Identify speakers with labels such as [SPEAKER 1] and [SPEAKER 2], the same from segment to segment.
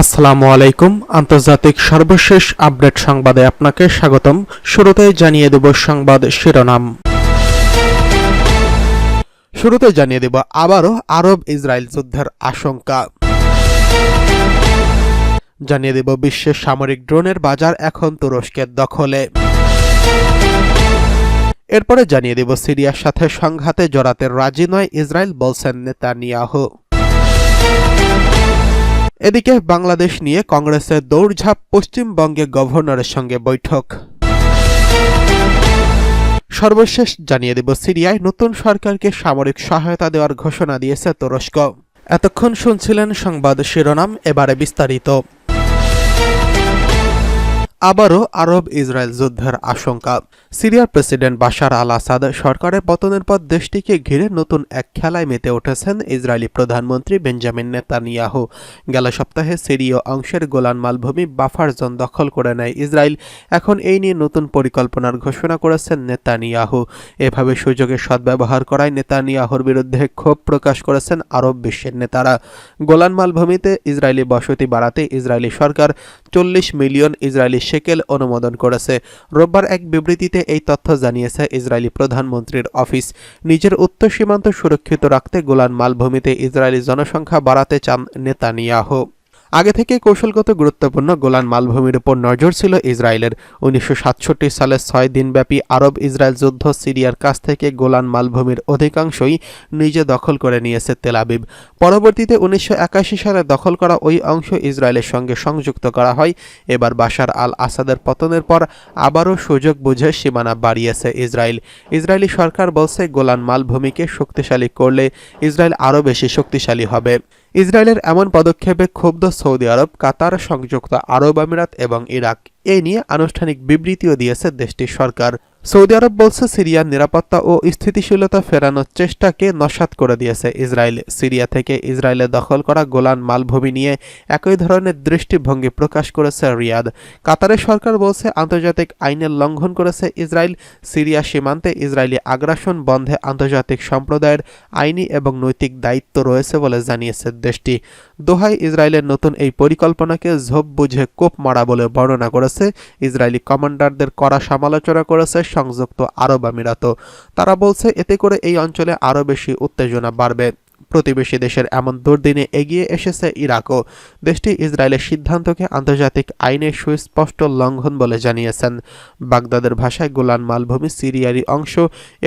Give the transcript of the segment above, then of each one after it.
[SPEAKER 1] আসসালামু আলাইকুম। আন্তর্জাতিক সর্বশেষ আপডেট সংবাদে আপনাকে স্বাগতম। শুরুতে জানিয়ে দেব সংবাদ শিরোনাম। শুরুতে জানিয়ে দেব আবারও আরব ইসরায়েল যুদ্ধের আশঙ্কা। জানিয়ে দেব বিশ্বের সামরিক ড্রোনের বাজার এখন তুরস্কের দখলে। এরপরে জানিয়ে দেব সিরিয়ার সাথে সংঘাতে জড়াতে রাজি নয় ইসরায়েল, বলছেন নেতানিয়াহু। এদিকে বাংলাদেশ নিয়ে কংগ্রেসের দৌড়ঝাঁপ, পশ্চিমবঙ্গে গভর্নরের সঙ্গে বৈঠক। সর্বশেষ জানিয়ে দেব সিরিয়ায় নতুন সরকারকে সামরিক সহায়তা দেওয়ার ঘোষণা দিয়েছে তুরস্ক। এতক্ষণ শুনছিলেন সংবাদ শিরোনাম, এবারে বিস্তারিত। আবারও আরব ইসরায়েল যুদ্ধের আশঙ্কা। সিরিয়ার প্রেসিডেন্ট বাশার আল আসাদ সরকারের পতনের পর দেশটিকে ঘিরে নতুন এক খেলায় মেতে উঠেছেন ইসরায়েলি প্রধানমন্ত্রী বেঞ্জামিন নেতানিয়াহু। গেল সপ্তাহে সিরীয় অংশের গোলান মালভূমি বাফার জোন দখল করে নেয় ইসরায়েল। এখন এই নিয়ে নতুন পরিকল্পনার ঘোষণা করেছেন নেতানিয়াহু। এভাবে সুযোগের সদ্ব্যবহার করায় নেতানিয়াহুর বিরুদ্ধে ক্ষোভ প্রকাশ করেছেন আরব বিশ্বের নেতারা। গোলান মালভূমিতে ইসরায়েলি বসতি বাড়াতে ইসরায়েলি সরকার চল্লিশ মিলিয়ন ইসরায়েলি শেকেল অনুমোদন করেছে। রোববার এক বিবৃতিতে এই তথ্য জানিয়েছে ইসরায়েলি প্রধানমন্ত্রীর অফিস। নিজের উত্তর সীমান্ত সুরক্ষিত রাখতে গোলান মালভূমিতে ইসরায়েলি জনসংখ্যা বাড়াতে চান নেতানিয়াহু। আগে থেকে কৌশলগত গুরুত্বপূর্ণ গোলান মালভূমির উপর নজর ছিল ইসরায়েলের। উনিশশো সাতষট্টি সালের ছয় দিনব্যাপী আরব ইসরায়েল যুদ্ধ সিরিয়ার কাছ থেকে গোলান মালভূমির অধিকাংশই নিজে দখল করে নিয়েছে তেলাবিব পরবর্তীতে উনিশশো একাশি সালে দখল করা ওই অংশ ইসরায়েলের সঙ্গে সংযুক্ত করা হয়। এবার বাশার আল আসাদের পতনের পর আবারও সুযোগ বুঝে সীমানা বাড়িয়েছে ইসরায়েল। ইসরায়েলি সরকার বলছে, গোলান মালভূমিকে শক্তিশালী করলে ইসরায়েল আরও বেশি শক্তিশালী হবে। ইসরায়েলের এমন পদক্ষেপে ক্ষুব্ধ সৌদি আরব কাতার সংযুক্ত আরব আমিরাত এবং ইরাক এ নিয়ে আনুষ্ঠানিক বিবৃতিও দিয়েছে দেশটির সরকার। সৌদি আরব বলছে সিরিয়ার নিরাপত্তা ও স্থিতিশীলতা ফেরানোর চেষ্টাকে নস্বাত করে দিয়েছে ইসরায়েল। সিরিয়া থেকে ইসরায়েলে দখল করা গোলান মালভূমি নিয়ে একই ধরনের দৃষ্টিভঙ্গি প্রকাশ করেছে রিয়াদ। কাতারের সরকার বলছে আন্তর্জাতিক আইনের লঙ্ঘন করেছে ইসরায়েল। সিরিয়া সীমান্তে ইসরায়েলি আগ্রাসন বন্ধে আন্তর্জাতিক সম্প্রদায়ের আইনি এবং নৈতিক দায়িত্ব রয়েছে বলে জানিয়েছে দেশটি। দোহায় ইসরায়েলের নতুন এই পরিকল্পনাকে ঝোপ বুঝে কোপ মারা বলে বর্ণনা করেছে ইসরায়েলি কমান্ডারদের কড়া সমালোচনা করেছে সংযুক্ত আরব আমিরাতও। তারা বলছে, এতে করে এই অঞ্চলে আরও বেশি উত্তেজনা বাড়বে। প্রতিবেশী দেশের এমন দুর্দিনে এগিয়ে এসেছে ইরাকও। দেশটি ইসরায়েলের সিদ্ধান্তকে আন্তর্জাতিক আইনের সুস্পষ্ট লঙ্ঘন বলে জানিয়েছেন। বাগদাদের ভাষায় গোলান মালভূমি সিরিয়ারই অংশ,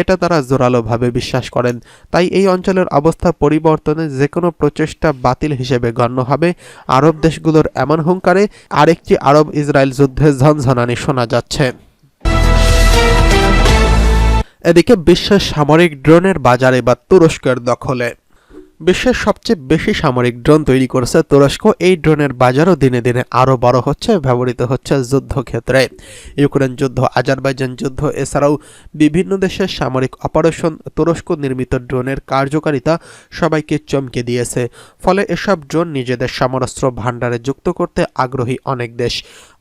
[SPEAKER 1] এটা তারা জোরালোভাবে বিশ্বাস করেন। তাই এই অঞ্চলের অবস্থা পরিবর্তনে যে কোনো প্রচেষ্টা বাতিল হিসেবে গণ্য হবে। আরব দেশগুলোর এমন হুঙ্কারে আরেকটি আরব ইসরায়েল যুদ্ধে ঝনঝনানি শোনা যাচ্ছে। এদিকে বিশ্বের সামরিক ড্রোনের বাজারে বা তুরস্কের দখলে। বিশ্বের সবচেয়ে বেশি সামরিক ড্রোন তৈরি করেছে তুরস্ক। এই ড্রোনের বাজারও দিনে দিনে আরও বড় হচ্ছে, ব্যবহৃত হচ্ছে যুদ্ধক্ষেত্রে। ইউক্রেন যুদ্ধ, আজারবাইজান যুদ্ধ, এছাড়াও বিভিন্ন দেশের সামরিক অপারেশন তুরস্ক নির্মিত ড্রোনের কার্যকারিতা সবাইকে চমকে দিয়েছে। ফলে এসব ড্রোন নিজেদের সমরাস্ত্র ভাণ্ডারে যুক্ত করতে আগ্রহী অনেক দেশ।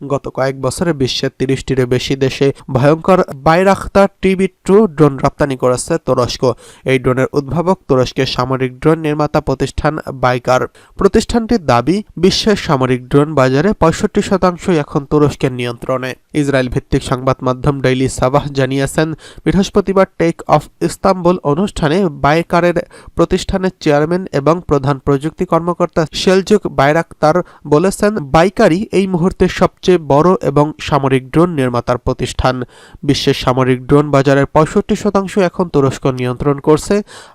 [SPEAKER 1] গত কয়েক বছরে বিশ্বের তিরিশটিরও বেশি দেশে ভয়ঙ্কর বাইরাখতার টিভি টু ড্রোন রপ্তানি করেছে তুরস্ক। এই ড্রোনের উদ্ভাবক তুরস্কের সামরিক ড্রোন নির্মাতা প্রতিষ্ঠান বাইকার। প্রতিষ্ঠানটির দাবি, বিশ্বের সামরিক ড্রোন বাজারে পঁয়ষট্টি শতাংশই এখন তুরস্কের নিয়ন্ত্রণে। ইসরায়েল ভিত্তিক সংবাদ মাধ্যম ডেইলি সাবাহ জানিয়েছেন, বৃহস্পতিবার টেক অফ ইস্তাম্বুল অনুষ্ঠানে বাইকারের প্রতিষ্ঠানের চেয়ারম্যান এবং প্রধান প্রযুক্তি কর্মকর্তা শেলজুক বাইরাক্তার বলেছেন, বাইকারই এই মুহূর্তে সবচেয়ে বড় এবং সামরিক ড্রোন নির্মাতার প্রতিষ্ঠান। বিশ্বের সামরিক ড্রোন বাজারের পঁয়ষট্টি শতাংশ এখন তুরস্ক নিয়ন্ত্রণ করছে,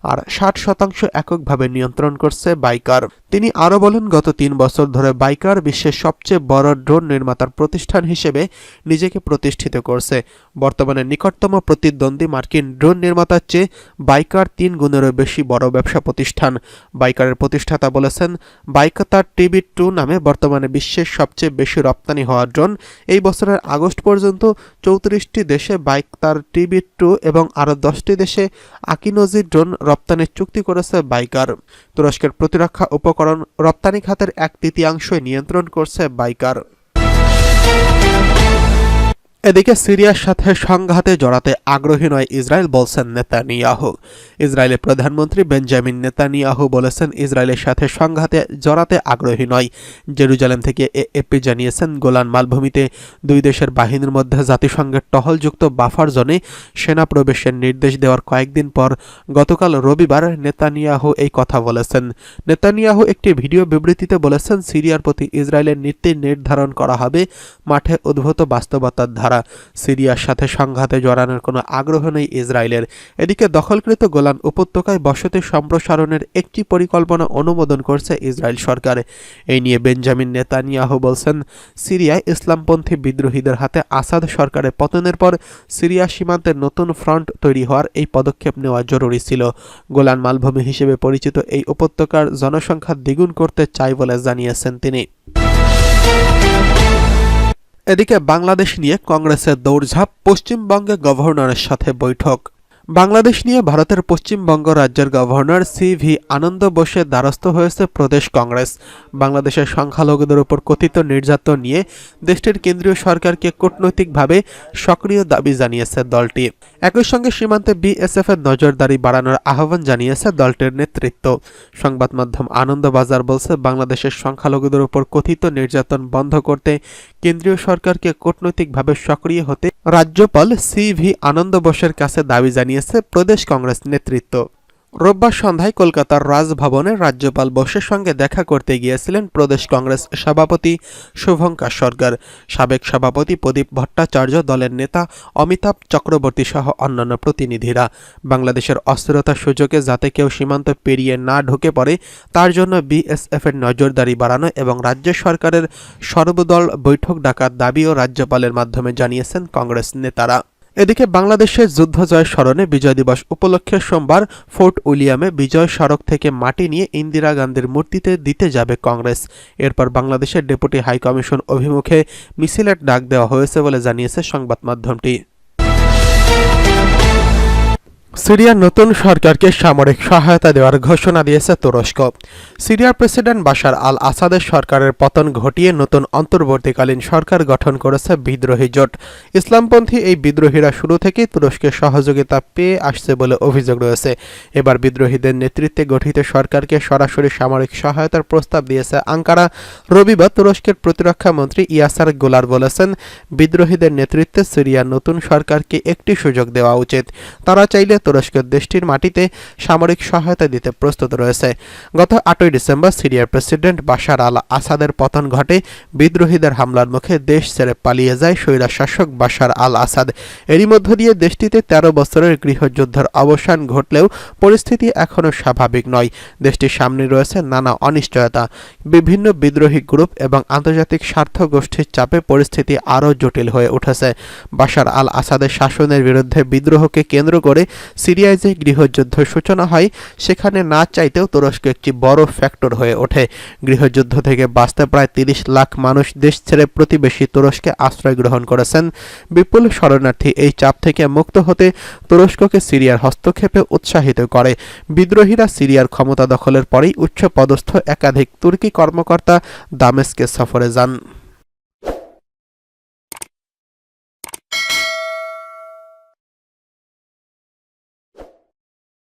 [SPEAKER 1] আর ষাট শতাংশ এককভাবে নিয়ন্ত্রণ করছে বাইকার। তিনি আরও বলেন, গত তিন বছর ধরে বাইকার বিশ্বের সবচেয়ে বড় ড্রোন নির্মাতার প্রতিষ্ঠান হিসেবে নিজেকে প্রতিষ্ঠিত করছে। বর্তমানে নিকটতম প্রতিদ্বন্দ্বী মার্কিন ড্রোন নির্মাতার চেয়ে বাইকার তিন গুণেরও বেশি বড় ব্যবসা প্রতিষ্ঠান। বাইকারের প্রতিষ্ঠাতা বলেছেন বাইকাতার টিভি টু নামে বর্তমানে বিশ্বের সবচেয়ে বেশি রপ্তানি হওয়া ড্রোন। এই বছরের আগস্ট পর্যন্ত চৌত্রিশটি দেশে বাইক তার টিভি টু এবং আরও দশটি দেশে আকিনোজি ড্রোন রপ্তানির চুক্তি করেছে বাইকার। তুরস্কের প্রতিরক্ষা উপকরণ রপ্তানি খাতের এক তৃতীয়াংশই নিয়ন্ত্রণ করছে বাইকার। এদিকে সিরিয়ার সাথে সংঘাতে জড়াতে আগ্রহী নয় ইসরায়েল বলছেন নেতানিয়াহু। ইসরায়েলের প্রধানমন্ত্রী বেঞ্জামিন নেতানিয়াহু বলেছেন ইসরায়েলের সাথে সংঘাতে জড়াতে আগ্রহী নয়। জেরুজালেম থেকে এএপি জানিয়েছেন, গোলান মালভূমিতে দুই দেশের বাহিনীর মধ্যে জাতিসংঘের টহলযুক্ত বাফার জোনে সেনা প্রবেশের নির্দেশ দেওয়ার কয়েকদিন পর গতকাল রবিবার নেতানিয়াহু এই কথা বলেছেন। নেতানিয়াহু একটি ভিডিও বিবৃতিতে বলেছেন, সিরিয়ার প্রতি ইসরায়েলের নীতি নির্ধারণ করা হবে, মাঠে উদ্ভূত বাস্তবতার ধারা। সিরিয়ার সাথে সংঘাতে জড়ানোর কোনো আগ্রহ নেই ইসরায়েলের। এদিকে দখলকৃত গোলান উপত্যকায় বসতি সম্প্রসারণের একটি পরিকল্পনা অনুমোদন করছে ইসরায়েল সরকার। এই নিয়ে বেঞ্জামিন নেতানিয়াহু বলছেন, সিরিয়ায় ইসলামপন্থী বিদ্রোহীদের হাতে আসাদ সরকারের পতনের পর সিরিয়া সীমান্তে নতুন ফ্রন্ট তৈরি হওয়ার এই পদক্ষেপ নেওয়া জরুরি ছিল। গোলান মালভূমি হিসেবে পরিচিত এই উপত্যকার জনসংখ্যা দ্বিগুণ করতে চাই বলে জানিয়েছেন তিনি। এদিকে বাংলাদেশ নিয়ে কংগ্রেসের দৌড়ঝাঁপ পশ্চিমবঙ্গে গভর্নরের সাথে বৈঠক। বাংলাদেশ নিয়ে ভারতের পশ্চিমবঙ্গ রাজ্যের গভর্নর সি ভি আনন্দ বোসের দ্বারস্থ হয়েছে প্রদেশ কংগ্রেস। বাংলাদেশের সংখ্যালঘুদের উপর কথিত নির্যাতন নিয়ে দেশটির কেন্দ্রীয় সরকারকে কূটনৈতিকভাবে সক্রিয় দাবি জানিয়েছে দলটি। একই সঙ্গে সীমান্তে বিএসএফ এর নজরদারি বাড়ানোর আহ্বান জানিয়েছে দলটির নেতৃত্ব। সংবাদ মাধ্যম আনন্দবাজার বলছে, বাংলাদেশের সংখ্যালঘুদের উপর কথিত নির্যাতন বন্ধ করতে কেন্দ্রীয় সরকারকে কূটনৈতিকভাবে সক্রিয় হতে রাজ্যপাল সি ভি আনন্দ বোসের কাছে দাবি জানিয়েছে। প্রদেশ কংগ্রেস নেতৃত্ব। রোববার সন্ধ্যায় কলকাতার রাজভবনে রাজ্যপাল বোসের সঙ্গে দেখা করতে গিয়েছিলেন প্রদেশ কংগ্রেস সভাপতি শুভঙ্কর সরকার। সাবেক সভাপতি প্রদীপ ভট্টাচার্য, দলের নেতা অমিতাভ চক্রবর্তী সহ অন্যান্য প্রতিনিধিরা। বাংলাদেশের অস্থিরতার সুযোগে যাতে কেউ সীমান্ত পেরিয়ে না ঢুকে পড়ে, তার জন্য বিএসএফ এর নজরদারি বাড়ানো এবং রাজ্য সরকারের সর্বদল বৈঠক ডাকার দাবিও রাজ্যপালের মাধ্যমে জানিয়েছেন কংগ্রেস নেতারা। এদিকে বাংলাদেশের যুদ্ধ জয় স্মরণে বিজয় দিবস উপলক্ষে সোমবার ফোর্ট উইলিয়ামে বিজয় সড়ক থেকে মাটি নিয়ে ইন্দিরা গান্ধীর মূর্তিতে দিতে যাবে কংগ্রেস। এরপর বাংলাদেশের ডেপুটি হাইকমিশন অভিমুখে মিছিলের ডাক দেওয়া হয়েছে বলে জানিয়েছে সংবাদ মাধ্যমটি। সিরিয়ার নতুন সরকারকে সামরিক সহায়তা দেওয়ার ঘোষণা দিয়েছে তুরস্ক। সিরিয়ার প্রেসিডেন্ট বাশার আল আসাদের সরকারের পতন ঘটিয়ে নতুন অন্তর্বর্তীকালীন সরকার গঠন করেছে বিদ্রোহী জোট। ইসলামপন্থী এই বিদ্রোহীরা শুরু থেকেই তুরস্কের সহযোগিতা পেয়ে আসছে বলে অভিযোগ রয়েছে। এবার বিদ্রোহীদের নেতৃত্বে গঠিত সরকারকে সরাসরি সামরিক সহায়তার প্রস্তাব দিয়েছে আঙ্কারা। রবিবার তুরস্কের প্রতিরক্ষা মন্ত্রী ইয়াসার গোলার বলেছেন, বিদ্রোহীদের নেতৃত্বে সিরিয়ার নতুন সরকারকে একটি সুযোগ দেওয়া উচিত। তারা চাইলে তুরস্ক দেশটির মাটিতে সামরিক সহায়তা দিতে প্রস্তুত রয়েছে। গত আটই ডিসেম্বর সিরিয়ার প্রেসিডেন্ট বাশার আল আসাদের পতন ঘটে বিদ্রোহীদের হামলার মুখে দেশ ছেড়ে পালিয়ে যায় স্বৈরাশাসক শাসক বাশার আল আসাদ এরই মধ্য দিয়ে দেশটিতে ১৩ বছরের গৃহযুদ্ধের অবসান ঘটলেও পরিস্থিতি এখনও স্বাভাবিক নয়। দেশটির সামনে রয়েছে নানা অনিশ্চয়তা। বিভিন্ন বিদ্রোহী গ্রুপ এবং আন্তর্জাতিক স্বার্থ গোষ্ঠীর চাপে পরিস্থিতি আরও জটিল হয়ে উঠেছে। বাশার আল আসাদের শাসনের বিরুদ্ধে বিদ্রোহকে কেন্দ্র করে সিরিয়ায় যে গৃহযুদ্ধ সূচনা হয়, সেখানে না চাইতেও তুরস্ক একটি বড় ফ্যাক্টর হয়ে ওঠে। গৃহযুদ্ধ থেকে বাঁচতে প্রায় তিরিশ লাখ মানুষ দেশ ছেড়ে প্রতিবেশী তুরস্কে আশ্রয় গ্রহণ করেছেন। বিপুল শরণার্থী এই চাপ থেকে মুক্ত হতে তুরস্ককে সিরিয়ার হস্তক্ষেপে উৎসাহিত করে। বিদ্রোহীরা সিরিয়ার ক্ষমতা দখলের পরেই উচ্চ পদস্থ একাধিক তুর্কি কর্মকর্তা দামেস্কে সফরে যান।